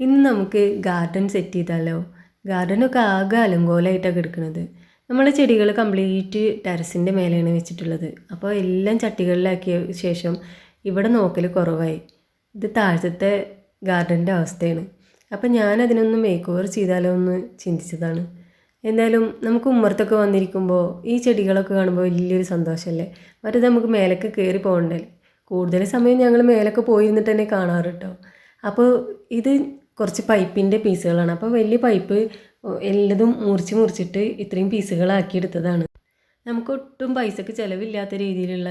ഇന്ന് നമുക്ക് garden set ചെയ്താലോ? ഗാർഡനൊക്കെ ആകെ അലങ്കോലമായിട്ടാണ് കിടക്കുന്നത് നമ്മൾ ചെടികൾ കംപ്ലീറ്റ് ടെറസിന്റെ മേലെയാണ് വെച്ചിട്ടുള്ളത്. അപ്പോൾ എല്ലാം ചട്ടികളിലാക്കിയ ശേഷം ഇവിടെ നോക്കൽ കുറവായി. ഇത് താഴത്തെ ഗാർഡന്റെ അവസ്ഥയാണ്. അപ്പോൾ ഞാൻ അതിനൊന്ന് മേക്ക് ഓവർ ചെയ്താലോ എന്ന് ചിന്തിച്ചതാണ്. എന്തായാലും നമുക്ക് ഉമ്മർത്തൊക്കെ വന്നിരിക്കുമ്പോൾ ഈ ചെടികളൊക്കെ കാണുമ്പോൾ വലിയൊരു സന്തോഷമല്ലേ മറ്റേത് നമുക്ക് മേലേക്ക് കയറി പോകണ്ടേ? കൂടുതൽ സമയം ഞങ്ങൾ മേലൊക്കെ പോയിരുന്നിട്ട് തന്നെ കാണാറ് കേട്ടോ അപ്പോൾ ഇത് കുറച്ച് പൈപ്പിന്റെ പീസുകളാണ്. അപ്പോൾ വലിയ പൈപ്പ് എല്ലതും മുറിച്ച് മുറിച്ചിട്ട് ഇത്രയും പീസുകളാക്കി എടുത്തതാണ്. നമുക്ക് ഒട്ടും പൈസക്ക് ചിലവില്ലാത്ത രീതിയിലുള്ള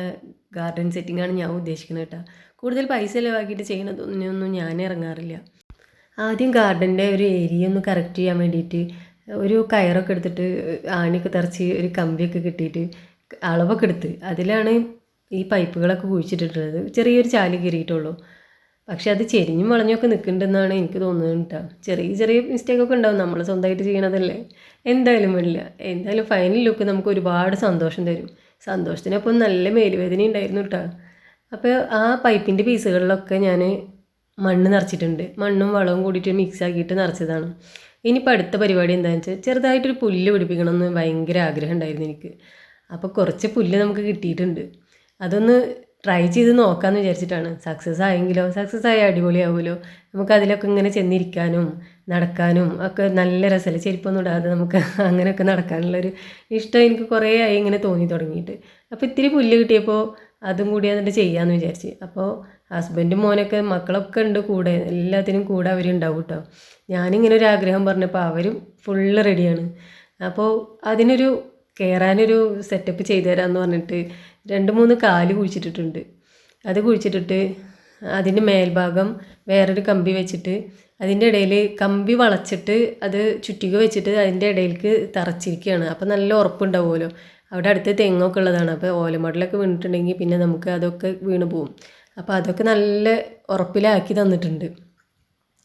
ഗാർഡൻ സെറ്റിംഗ് ആണ് ഞാൻ ഉദ്ദേശിക്കുന്നത് കേട്ടോ. കൂടുതൽ പൈസ ചിലവാക്കിയിട്ട് ചെയ്യണതൊന്നും ഞാൻ ഇറങ്ങാറില്ല. ആദ്യം ഗാർഡന്റെ ഒരു ഏരിയ ഒന്ന് കറക്റ്റ് ചെയ്യാൻ വേണ്ടിയിട്ട് ഒരു കയറൊക്കെ എടുത്തിട്ട് ആണിയൊക്കെ തറച്ച് ഒരു കമ്പിയൊക്കെ കിട്ടിയിട്ട് അളവൊക്കെ എടുത്ത് അതിലാണ് ഈ പൈപ്പുകളൊക്കെ കുഴിച്ചിട്ടിട്ടുള്ളത്. ചെറിയൊരു ചാൽ കയറിയിട്ടുള്ളൂ പക്ഷെ അത് ചെരിഞ്ഞും വളഞ്ഞൊക്കെ നിൽക്കുന്നുണ്ടെന്നാണ് എനിക്ക് തോന്നുന്നത് കേട്ടോ. ചെറിയ ചെറിയ മിസ്റ്റേക്കൊക്കെ ഉണ്ടാവും. നമ്മൾ സ്വന്തമായിട്ട് ചെയ്യണതല്ലേ? എന്തായാലും വേണ്ടില്ല എന്തായാലും ഫൈനൽ ലുക്ക് നമുക്ക് ഒരുപാട് സന്തോഷം തരും. സന്തോഷത്തിനൊപ്പം നല്ല മേലുവേദന ഉണ്ടായിരുന്നു കേട്ടോ. അപ്പോൾ ആ പൈപ്പിന്റെ പീസുകളിലൊക്കെ ഞാൻ മണ്ണ് നിറച്ചിട്ടുണ്ട്. മണ്ണും വളവും കൂടിയിട്ട് മിക്സ് ആക്കിയിട്ട് നിറച്ചതാണ്. ഇനിയിപ്പോൾ അടുത്ത പരിപാടി എന്താണെന്ന് വെച്ചാൽ ചെറുതായിട്ടൊരു പുല്ല് പിടിപ്പിക്കണമെന്ന് ഭയങ്കര ആഗ്രഹം ഉണ്ടായിരുന്നു എനിക്ക്. അപ്പോൾ കുറച്ച് പുല്ല് നമുക്ക് കിട്ടിയിട്ടുണ്ട്. അതൊന്ന് ട്രൈ ചെയ്ത് നോക്കാമെന്ന് വിചാരിച്ചിട്ടാണ്. സക്സസ് ആയെങ്കിലോ സക്സസ് ആയ അടിപൊളിയാവുമല്ലോ. നമുക്ക് അതിലൊക്കെ ഇങ്ങനെ ചെന്നിരിക്കാനും നടക്കാനും ഒക്കെ നല്ല രസമല്ലേ ചെരുപ്പൊന്നും ഇടാതെ നമുക്ക് അങ്ങനെയൊക്കെ നടക്കാനുള്ളൊരു ഇഷ്ടം എനിക്ക് കുറേ ആയി ഇങ്ങനെ തോന്നി തുടങ്ങിയിട്ട്. അപ്പോൾ ഇത്തിരി പുല്ല് കിട്ടിയപ്പോൾ അതും കൂടി എന്നിട്ട് ചെയ്യാമെന്ന് വിചാരിച്ച്. അപ്പോൾ ഹസ്ബൻഡും മോനൊക്കെ മക്കളൊക്കെ ഉണ്ട് കൂടെ. എല്ലാത്തിനും കൂടെ അവരുണ്ടാവും കേട്ടോ ഞാനിങ്ങനെ ഒരു ആഗ്രഹം പറഞ്ഞപ്പോൾ അവരും ഫുള്ള് റെഡിയാണ് അപ്പോൾ അതിനൊരു കയറാനൊരു സെറ്റപ്പ് ചെയ്തു തരാമെന്ന് പറഞ്ഞിട്ട് രണ്ട് മൂന്ന് കാൽ കുഴിച്ചിട്ടിട്ടുണ്ട്. അത് കുഴിച്ചിട്ടിട്ട് അതിന്റെ മേൽഭാഗം വേറൊരു കമ്പി വെച്ചിട്ട് അതിന്റെ ഇടയിൽ കമ്പി വളച്ചിട്ട് അത് ചുറ്റിക വെച്ചിട്ട് അതിന്റെ ഇടയിലേക്ക് തറച്ചിരിക്കുകയാണ്. അപ്പോൾ നല്ല ഉറപ്പുണ്ടാവുമല്ലോ. അവിടെ അടുത്ത് തെങ്ങൊക്കെ ഉള്ളതാണ്. അപ്പോൾ ഓലമടലൊക്കെ വീണിട്ടുണ്ടെങ്കിൽ പിന്നെ നമുക്ക് അതൊക്കെ വീണ് പോവും. അപ്പോൾ അതൊക്കെ നല്ല ഉറപ്പിലാക്കി തന്നിട്ടുണ്ട്.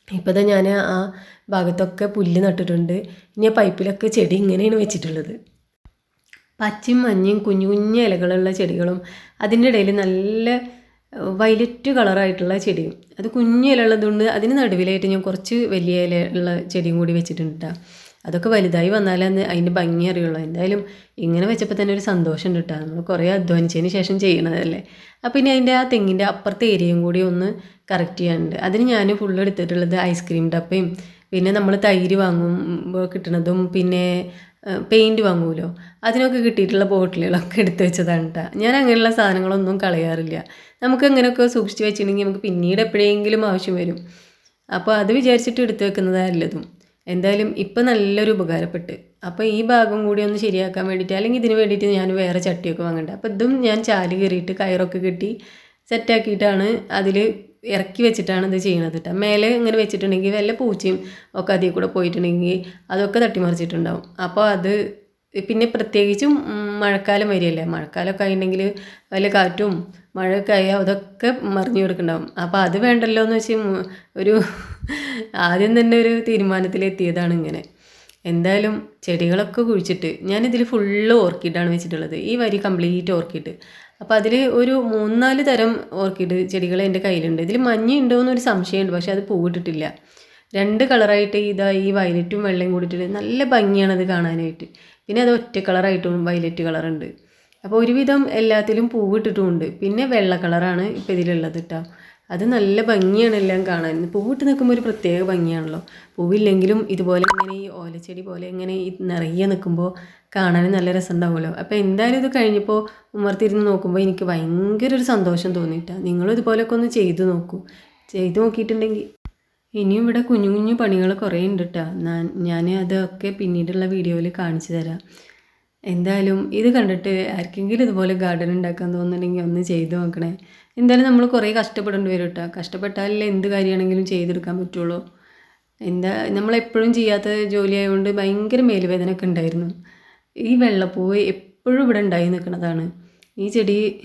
ഇപ്പോൾ ഞാൻ ആ ഭാഗത്തൊക്കെ പുല്ല് നട്ടിട്ടുണ്ട്. ഇനി ആ പൈപ്പിലൊക്കെ ചെടി ഇങ്ങനെയാണ് വെച്ചിട്ടുള്ളത്. പച്ചയും മഞ്ഞയും കുഞ്ഞു കുഞ്ഞു ഇലകളുള്ള ചെടികളും അതിന്റെ ഇടയിൽ നല്ല വയലറ്റ് കളറായിട്ടുള്ള ചെടിയും. അത് കുഞ്ഞു ഇല ഉള്ളതുകൊണ്ട് അതിന് നടുവിലായിട്ട് ഞാൻ കുറച്ച് വലിയ ഇല ഉള്ള ചെടിയും കൂടി വെച്ചിട്ടുണ്ട് അതൊക്കെ വലുതായി വന്നാലേ അന്ന് അതിന്റെ ഭംഗി അറിയുള്ളൂ. എന്തായാലും ഇങ്ങനെ വെച്ചപ്പോൾ തന്നെ ഒരു സന്തോഷം ഉണ്ട് കേട്ടോ നമ്മൾ കുറേ അധ്വാനിച്ചതിന് ശേഷം ചെയ്യണതല്ലേ. അപ്പം ഇനി അതിന്റെ ആ തെങ്ങിന്റെ അപ്പുറത്തെ ഏരിയയും കൂടി ഒന്ന് കറക്റ്റ് ചെയ്യാനുണ്ട്. അതിന് ഞാൻ ഫുള്ള് എടുത്തിട്ടുള്ളത് ഐസ്ക്രീം ഡപ്പയും പിന്നെ നമ്മൾ തൈര് വാങ്ങുമ്പോൾ കിട്ടണതും പിന്നെ പെയിന്റ് വാങ്ങുമല്ലോ അതിനൊക്കെ കിട്ടിയിട്ടുള്ള ബോട്ടിലുകളൊക്കെ എടുത്ത് വെച്ചതാണ് കേട്ടോ ഞാൻ അങ്ങനെയുള്ള സാധനങ്ങളൊന്നും കളയാറില്ല. നമുക്ക് അങ്ങനെയൊക്കെ സൂക്ഷിച്ച് വെച്ചിട്ടുണ്ടെങ്കിൽ നമുക്ക് പിന്നീട് എപ്പോഴെങ്കിലും ആവശ്യം വരും. അപ്പോൾ അത് വിചാരിച്ചിട്ട് എടുത്തു വെക്കുന്നതല്ലതും എന്തായാലും ഇപ്പം നല്ലൊരു ഉപകാരപ്പെട്ട്. അപ്പോൾ ഈ ഭാഗം കൂടി ഒന്ന് ശരിയാക്കാൻ വേണ്ടിയിട്ട് അല്ലെങ്കിൽ ഇതിന് വേണ്ടിയിട്ട് ഞാൻ വേറെ ചട്ടിയൊക്കെ വാങ്ങണ്ട? അപ്പോൾ ഇതും ഞാൻ ചാൽ കയറിയിട്ട് കയറൊക്കെ കെട്ടി സെറ്റാക്കിയിട്ടാണ് അതിൽ ഇറക്കി വെച്ചിട്ടാണ് ഇത് ചെയ്യണത് കേട്ടോ മേലെ ഇങ്ങനെ വെച്ചിട്ടുണ്ടെങ്കിൽ വല്ല പൂച്ചയും ഒക്കെ അതിൽ കൂടെ പോയിട്ടുണ്ടെങ്കിൽ അതൊക്കെ തട്ടിമറിച്ചിട്ടുണ്ടാവും. അപ്പോൾ അത് പിന്നെ പ്രത്യേകിച്ചും മഴക്കാലം വരികയല്ലേ? മഴക്കാലമൊക്കെ ആയിട്ടുണ്ടെങ്കിൽ വല്ല കാറ്റും മഴയൊക്കെ ആയാൽ അതൊക്കെ മറിഞ്ഞു കൊടുക്കുന്നുണ്ടാവും. അപ്പോൾ അത് വേണ്ടല്ലോ എന്ന് വെച്ച് ഒരു ആദ്യം തന്നെ ഒരു തീരുമാനത്തിലെത്തിയതാണ് ഇങ്ങനെ. എന്തായാലും ചെടികളൊക്കെ കുഴിച്ചിട്ട് ഞാനിതിൽ ഫുള്ള് ഓർക്കിഡാണ് വെച്ചിട്ടുള്ളത്. ഈ വരി കംപ്ലീറ്റ് ഓർക്കിഡ് അപ്പോൾ അതിൽ ഒരു മൂന്നാൽ തരം ഓർക്കിഡ് ചെടികൾ എന്റെ കയ്യിലുണ്ട്. ഇതിൽ മഞ്ഞ ഉണ്ടോ എന്നൊരു സംശയമുണ്ട്. പക്ഷേ അത് പൂവിട്ടിട്ടില്ല. രണ്ട് കളറായിട്ട് ഇതാ ഈ വയലറ്റും വെള്ളയും കൂടിയിട്ട് നല്ല ഭംഗിയാണ് അത് കാണാനായിട്ട്. പിന്നെ അത് ഒറ്റ കളറായിട്ടും വയലറ്റ് കളറുണ്ട്. അപ്പോൾ ഒരുവിധം എല്ലാത്തിലും പൂവിട്ടിട്ടുമുണ്ട്. പിന്നെ വെള്ള കളറാണ് ഇപ്പോൾ ഇതിലുള്ളത് കേട്ടോ അത് നല്ല ഭംഗിയാണ് എല്ലാം കാണാൻ. പൂവിട്ട് നിൽക്കുമ്പോൾ ഒരു പ്രത്യേക ഭംഗിയാണല്ലോ. പൂവില്ലെങ്കിലും ഇതുപോലെ ഇങ്ങനെ ഈ ഓലച്ചെടി പോലെ ഇങ്ങനെ നിറയെ നിൽക്കുമ്പോൾ കാണാൻ നല്ല രസം ഉണ്ടാവുമല്ലോ അപ്പോൾ എന്തായാലും ഇത് കഴിഞ്ഞപ്പോൾ ഉമ്മർത്തിരുന്ന് നോക്കുമ്പോൾ എനിക്ക് ഭയങ്കര ഒരു സന്തോഷം തോന്നിയിട്ട. നിങ്ങളും ഇതുപോലൊക്കെ ഒന്ന് ചെയ്തു നോക്കൂ. ചെയ്തു നോക്കിയിട്ടുണ്ടെങ്കിൽ ഇനിയും ഇവിടെ കുഞ്ഞു കുഞ്ഞു പണികൾ കുറേ ഉണ്ട് കേട്ടോ ഞാൻ അതൊക്കെ പിന്നീടുള്ള വീഡിയോയിൽ കാണിച്ചു തരാം. എന്തായാലും ഇത് കണ്ടിട്ട് ആർക്കെങ്കിലും ഇതുപോലെ ഗാർഡൻ ഉണ്ടാക്കാൻ തോന്നുന്നുണ്ടെങ്കിൽ ഒന്ന് ചെയ്തു നോക്കണേ. എന്തായാലും നമ്മൾ കുറേ കഷ്ടപ്പെടേണ്ടി വരും കേട്ടോ കഷ്ടപ്പെട്ടാലല്ലേ എന്ത് കാര്യമാണെങ്കിലും ചെയ്തെടുക്കാൻ പറ്റുള്ളൂ. എന്താ നമ്മളെപ്പോഴും ചെയ്യാത്ത ജോലി ആയതുകൊണ്ട് ഭയങ്കര മേലുവേദന ഒക്കെ ഉണ്ടായിരുന്നു. ഈ വെള്ളപ്പൂവ് എപ്പോഴും ഇവിടെ ഉണ്ടായി നിൽക്കുന്നതാണ്. ഈ ചെടി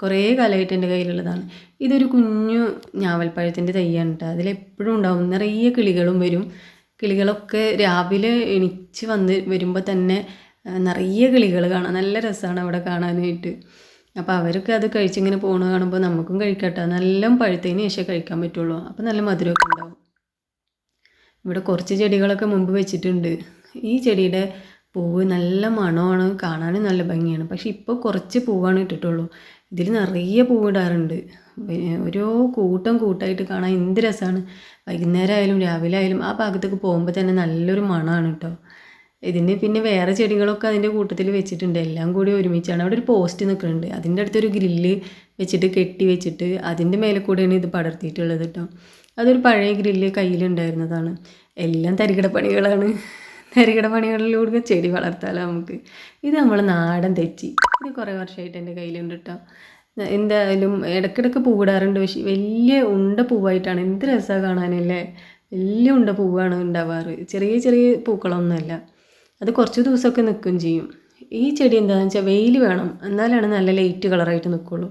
കുറേ കാലമായിട്ട് എന്റെ കയ്യിലുള്ളതാണ്. ഇതൊരു കുഞ്ഞു ഞാവൽപ്പഴത്തിന്റെ തയ്യാണ് കേട്ടോ. അതിലെപ്പോഴും ഉണ്ടാവും. നിറയെ കിളികളും വരും. കിളികളൊക്കെ രാവിലെ എണിച്ച് വന്ന് വരുമ്പോൾ തന്നെ നിറയെ കിളികൾ കാണാം. നല്ല രസമാണ് അവിടെ കാണാനായിട്ട്. അപ്പോൾ അവരൊക്കെ അത് കഴിച്ചിങ്ങനെ പോകുന്നത് കാണുമ്പോൾ നമുക്കും കഴിക്കട്ടെ. നല്ല പഴുത്തതിന് ശേഷം കഴിക്കാൻ പറ്റുള്ളൂ. അപ്പോൾ നല്ല മധുരമൊക്കെ ഉണ്ടാവും. ഇവിടെ കുറച്ച് ചെടികളൊക്കെ മുമ്പ് വെച്ചിട്ടുണ്ട്. ഈ ചെടിയുടെ പൂവ് നല്ല മണമാണ് കാണാനും നല്ല ഭംഗിയാണ്. പക്ഷെ ഇപ്പോൾ കുറച്ച് പൂവാണ് ഇട്ടിട്ടുള്ളൂ. ഇതിൽ നിറയെ പൂവിടാറുണ്ട് ഓരോ കൂട്ടം കൂട്ടായിട്ട് കാണാൻ എന്ത് രസമാണ് വൈകുന്നേരം ആയാലും രാവിലെ ആയാലും ആ ഭാഗത്തേക്ക് പോകുമ്പോൾ തന്നെ നല്ലൊരു മണമാണ് കേട്ടോ ഇതിന് പിന്നെ വേറെ ചെടികളൊക്കെ അതിന്റെ കൂട്ടത്തിൽ വെച്ചിട്ടുണ്ട്. എല്ലാം കൂടി ഒരുമിച്ചാണ്. അവിടെ ഒരു പോസ്റ്റ് നിൽക്കുന്നുണ്ട് അതിന്റെ അടുത്തൊരു ഗ്രില്ല് വെച്ചിട്ട് കെട്ടി വെച്ചിട്ട് അതിന്റെ മേലെ കൂടെയാണ് ഇത് പടർത്തിയിട്ടുള്ളത് കേട്ടോ അതൊരു പഴയ ഗ്രില്ല് കയ്യിലുണ്ടായിരുന്നതാണ്. എല്ലാം തരികിട പണികളാണ് തരികിട പണികളിലൂടെ ചെടി വളർത്താലോ നമുക്ക്. ഇത് നമ്മൾ നാടൻ തെച്ചി. ഇത് കുറേ വർഷമായിട്ട് എന്റെ കയ്യിലുണ്ട് കേട്ടോ എന്തായാലും ഇടയ്ക്കിടയ്ക്ക് പൂവിടാറുണ്ട്. പക്ഷേ വലിയ ഉണ്ട പൂവായിട്ടാണ്. എന്ത് രസമാണ് കാണാനല്ലേ? വലിയ ഉണ്ട പൂവാണ് ഉണ്ടാവാറ്. ചെറിയ ചെറിയ പൂക്കളൊന്നുമല്ല. അത് കുറച്ച് ദിവസമൊക്കെ നിൽക്കുകയും ചെയ്യും. ഈ ചെടി എന്താണെന്ന് വെച്ചാൽ വെയിൽ വേണം. എന്നാലാണ് നല്ല ലൈറ്റ് കളറായിട്ട് നിൽക്കുള്ളൂ.